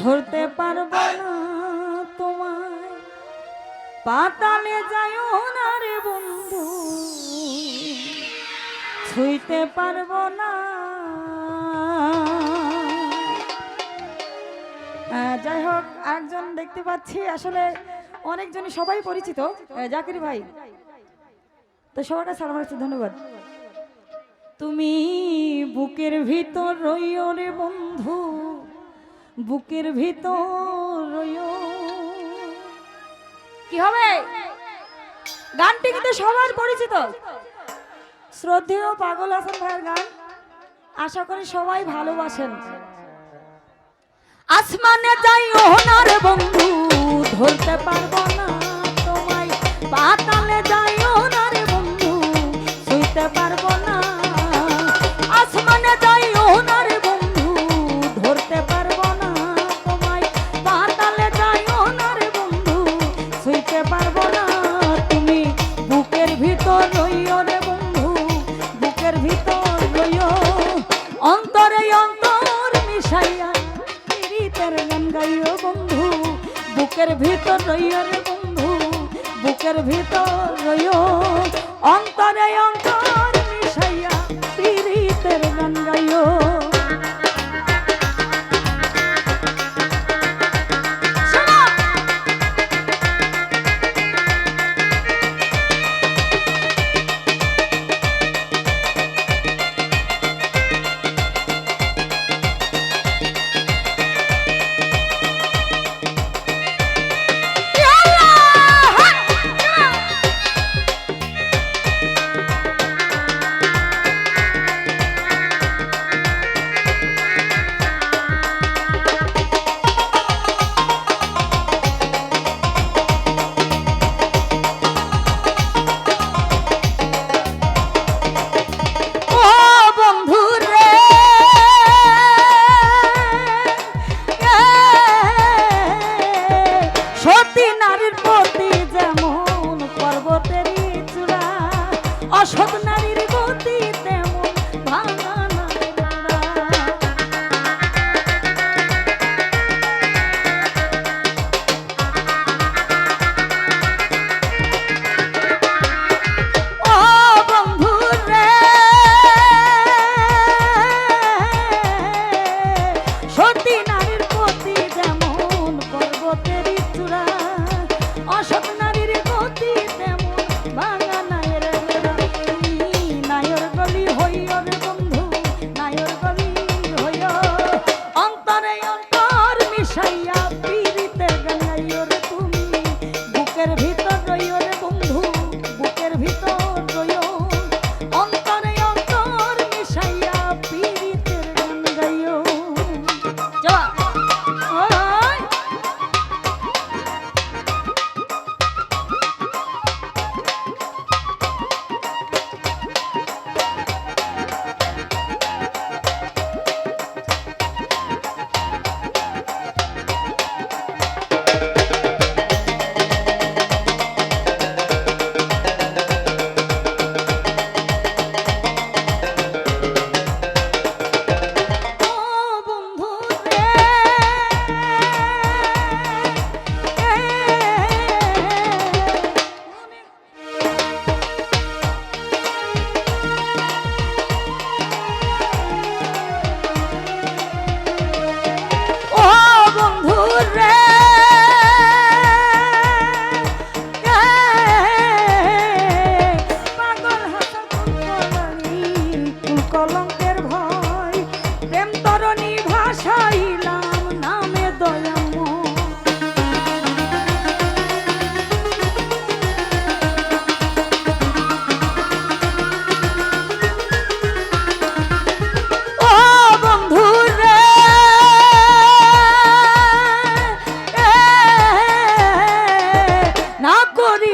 ধরতে পারব না তোমায়। পাতালে যাই না রে বন্ধু, ছুঁইতে পারব না। যাই হোক একজন দেখতে পাচ্ছি, আসলে অনেকজনই সবাই পরিচিত। জাকির ভাই। তো সবার কাছে আমার কাছে ধন্যবাদ। তুমি বুকের ভিতর রইও রে বন্ধু বুকের ভিতর কি হবে? গানটি কিন্তু সবার পরিচিত। শ্রদ্ধেয় পাগল হাসান ভাইয়ের গান। আশা করি সবাই ভালোবাসেন। আসমানে যাইও না রে বন্ধু, ধরতে পারব না তোমায়। পাতালে যাইও না অন্তরে অন্তর মিশাইয়া পীড়িতের গান গাইও বন্ধু। বুকের ভিতর রইও রে বন্ধু, বুকের ভিতর রইও। অন্তরে অন্তর মিশাইয়া পীড়িতের গান গাইও।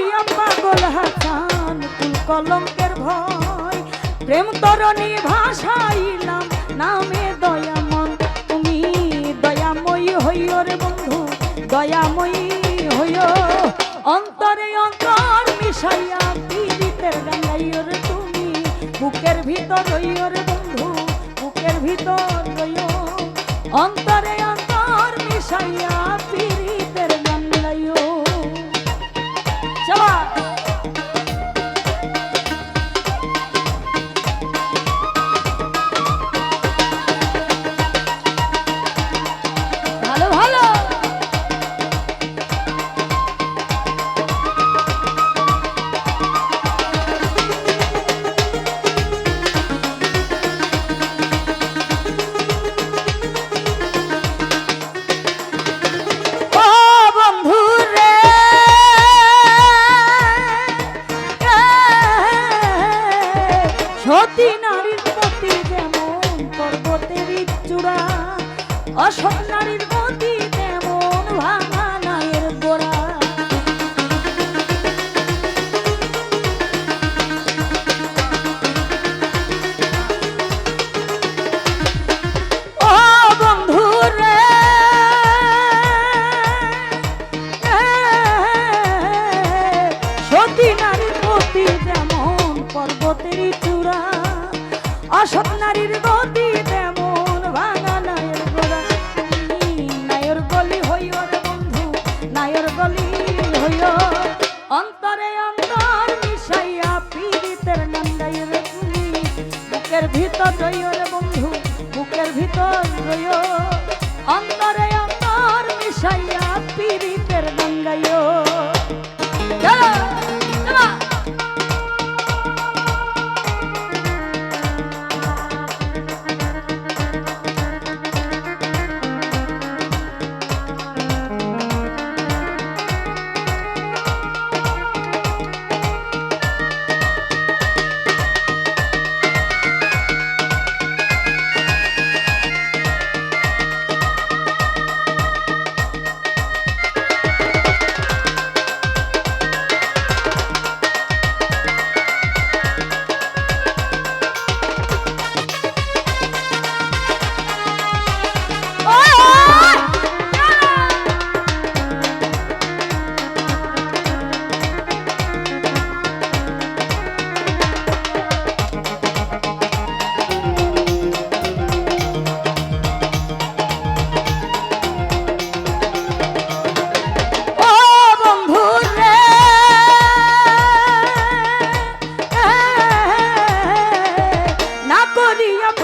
প্রিয় পাগল হাসান তুই কলঙ্কের ভয়। প্রেম তরণী ভাষাইলাম নামে দয়ামন তুমি দয়াময়ী হইও রে বন্ধু, দয়াময়ী হইও। অন্তরে অন্তর মিশাইয়া পীড়িতের গাইও রে তুমি, বুকের ভিতর হইও রে বন্ধু, বুকের ভিতর হইও অন্তরে অন্তর মিশাইয়া পীড়িত পর্বতের চূড়া। অসৎ নারীর গতি তেমন ভাঙা নায়র গোলা। নায়র গলি হইয় রে বন্ধু, নায়র গলি হইয় অন্তরে অন্তর মিশাইয়া পীড়িতের নন্দাই বুকের ভিতর রইয় রে বন্ধু, বুকের ভিতর রইয় অন্তরে অন্তর মিশাইয়া পীড়িতের নন্দাইয় চলো! money, your